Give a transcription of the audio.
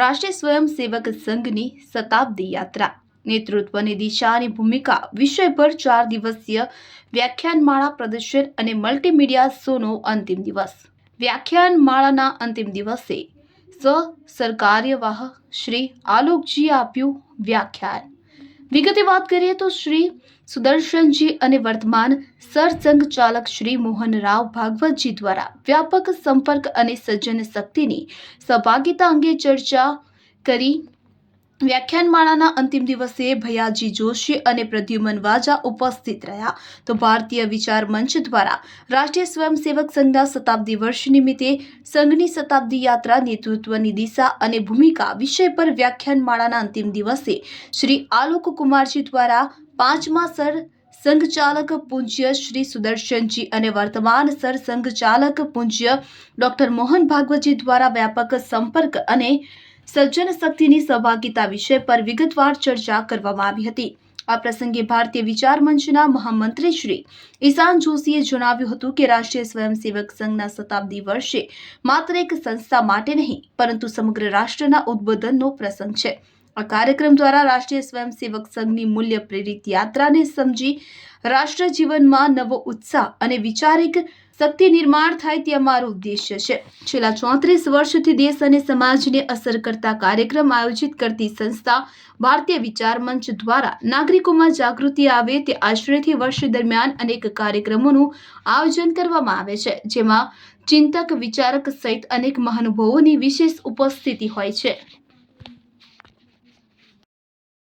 રાષ્ટ્રીય સ્વયંસેવક સંઘની શતાબ્દી યાત્રા. નેતૃત્વની દિશા અને ભૂમિકા પર ચાર દિવસીય વ્યાખ્યાનમાળા પ્રદર્શન અને મલ્ટીમીડિયા શોનો અંતિમ દિવસ. વ્યાખ્યાનમાળાના અંતિમ દિવસે સ સરકાર્યવાહ શ્રી આલોકજીએ આપ્યું વ્યાખ્યાન. વિગતે વાત કરીએ તો શ્રી સુદર્શનજી અને વર્તમાન સરસંઘ ચાલક શ્રી મોહનરાવ ભાગવતજી દ્વારા વ્યાપક સંપર્ક અને સજ્જન શક્તિની સહભાગિતા અંગે ચર્ચા કરી. વ્યાખ્યાનમાળાના અંતિમ દિવસે ભૈયાજી જોશી અને પ્રદ્યુમન વાજા ઉપસ્થિત રહ્યા. તો ભારતીય વિચાર મંચ દ્વારા રાષ્ટ્રીય સ્વયંસેવક સંઘના શતાબ્દી વર્ષ નિમિત્તે સંઘની શતાબ્દી યાત્રા નેતૃત્વની દિશા અને ભૂમિકા વિષય પર વ્યાખ્યાનમાળાના અંતિમ દિવસે શ્રી આલોક કુમારજી દ્વારા પાંચમા સર સંઘચાલક પૂજ્ય શ્રી સુદર્શનજી અને વર્તમાન સર સંઘચાલક પૂજ્ય ડોક્ટર મોહન ભાગવતજી દ્વારા વ્યાપક સંપર્ક અને સજ્જન શક્તિની સહભાગિતા વિષય પર વિગતવાર ચર્ચા કરવામાં આવી હતી. આ પ્રસંગે ભારતીય વિચાર મંચના મહામંત્રી શ્રી ઈશાન જોશીએ જણાવ્યું હતું કે રાષ્ટ્રીય સ્વયંસેવક સંઘના શતાબ્દી વર્ષે માત્ર એક સંસ્થા માટે નહીં, પરંતુ સમગ્ર રાષ્ટ્રના ઉદ્બોધનનો પ્રસંગ છે. આ કાર્યક્રમ દ્વારા રાષ્ટ્રીય સ્વયંસેવક સંઘની મૂલ્ય પ્રેરિત યાત્રાને સમજી રાષ્ટ્ર જીવનમાં નવો ઉત્સાહ અને વિચારિક શક્તિ નિર્માણ થાય તે અમારો ઉદ્દેશ્ય છે. છેલ્લા ચોત્રીસ વર્ષથી દેશ અને સમાજને અસર કરતા કાર્યક્રમ આયોજિત કરતી સંસ્થા ભારતીય વિચાર મંચ દ્વારા નાગરિકોમાં જાગૃતિ આવે તે આશ્રયથી વર્ષ દરમિયાન અનેક કાર્યક્રમોનું આયોજન કરવામાં આવે છે, જેમાં ચિંતક વિચારક સહિત અનેક મહાનુભાવોની વિશેષ ઉપસ્થિતિ હોય છે.